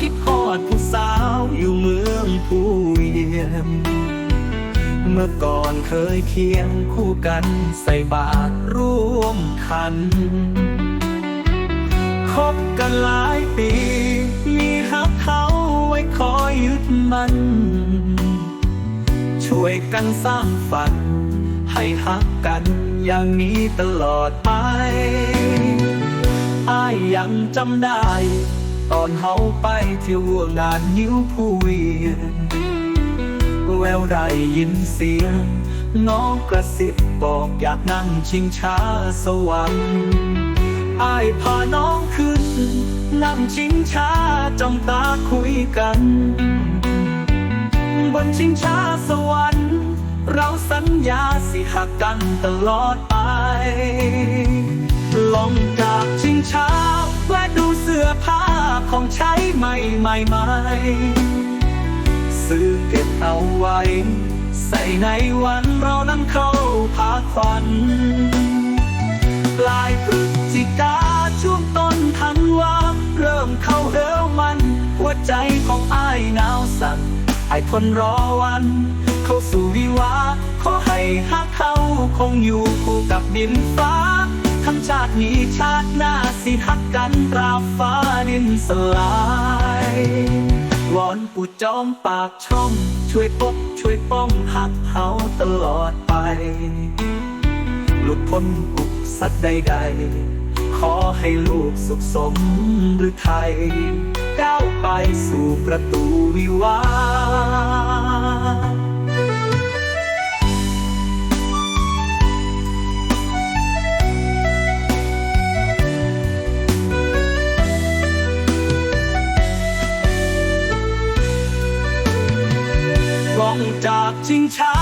คิดฮอดผู้สาวอยู่เมืองผู้เยี่ยม เมื่อก่อนเคยเคียงคู่กันใส่บาตรร่วมคัน คบกันหลายปี มีฮักเขาไว้คอยยึดมัน ช่วยกันสร้างฝัน ให้ฮักกันอย่างนี้ตลอดไปายยังจำได้ ตอนเฮาไปเที่ยวงานนิ้วผู้เวียนแววได้ยินเสียง น้องกระซิบบอกอยากนั่งชิงช้าสวรรค์อายพาน้องขึ้น นั่งชิงช้าจ้องตาคุยกัน บนชิงช้าสวรรค์ เราสัญญาสิหักกันตลอดไป ลงจากชิงช้าแวะดูเสื้อผ้าของใช้ใหม่ใหม่ใหม่ซื้อเก็บเอาไว้ ใส่ในวันเรานั้นเข้าพาควันปลายพฤศจิกาช่วงต้นธันวาเริ่มเข้าเร็วมัน หัวใจของอ้ายหนาวสั่นไอ้ทนรอวัน เข้าสู่วิวาขอให้ฮักเขาคงอยู่คู่กับดินฟ้า ทั้งชาตินี้ชาติหน้าสิฮักกันตราฟ้าดินสลายวอนปู่จอมปากช่อง ช่วยปกช่วยป้องหักเขาตลอดไป หลุดพ้นอุปสรรคใดๆ ขอให้ลูกสุขสมหรือไทย ก้าวไปสู่ประตูวิวา องจากชิงช้า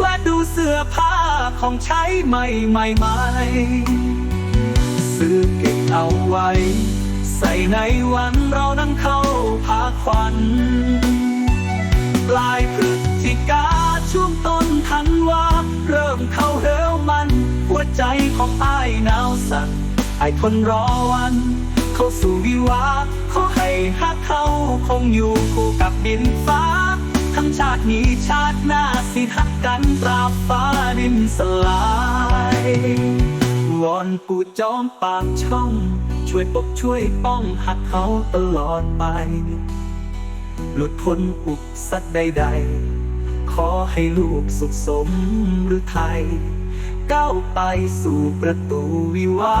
และดูเสื้อผ้าของใช้ใหม่ใหม่ใหม่ซื้อเก็บเอาไว้ ใส่ในวันเรานั้นเข้าพาควันปลายพฤศจิกาช่วงต้นธันวาเริ่มเข้าเร็วมัน หัวใจของอ้ายหนาวสั่นไอ้ทนรอวัน เข้าสู่วิวาขอให้ฮักเขาคงอยู่คู่กับดินฟ้า ทั้งชาตินี้ชาติหน้าสิฮักกันตราฟ้าดินสลายวอนปู่จอมปากช่อง ช่วยปกช่วยป้องหักเขาตลอดไป หลุดพ้นอุปสรรคใด ๆ ขอให้ลูกสุขสมหรือไทย ก้าวไปสู่ประตูวิวา